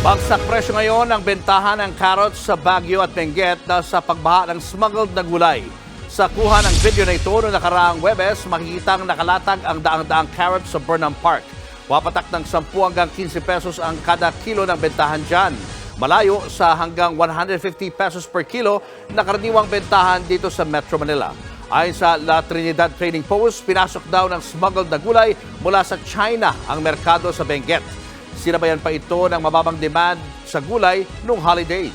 Bagsak presyo ngayon ang bentahan ng carrots sa Baguio at Benguet dahil sa pagbaha ng smuggled na gulay. Sa kuha ng video na ito noong nakaraang Webes, makikitang nakalatag ang daang-daang carrots sa Burnham Park. Wapatak ng 10 hanggang 15 pesos ang kada kilo ng bentahan dyan. Malayo sa hanggang 150 pesos per kilo na karaniwang bentahan dito sa Metro Manila. Ayon sa La Trinidad Trading Post, pinasok daw ng smuggled na gulay mula sa China ang merkado sa Benguet. Sinabayan pa ito ng mababang demand sa gulay noong holiday.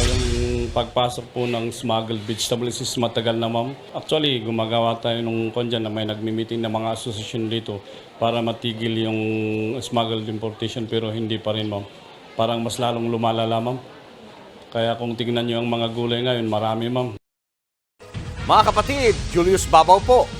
Yung pagpasok po ng smuggled vegetables is matagal na ma'am. Actually, gumagawa tayo nung kondyan na may nagmi-meeting ng mga asosasyon dito para matigil yung smuggled importation pero hindi pa rin ma'am. Parang mas lalong lumalala ma'am. Kaya kung tingnan nyo ang mga gulay ngayon, marami ma'am. Mga kapatid, Julius Babaw po.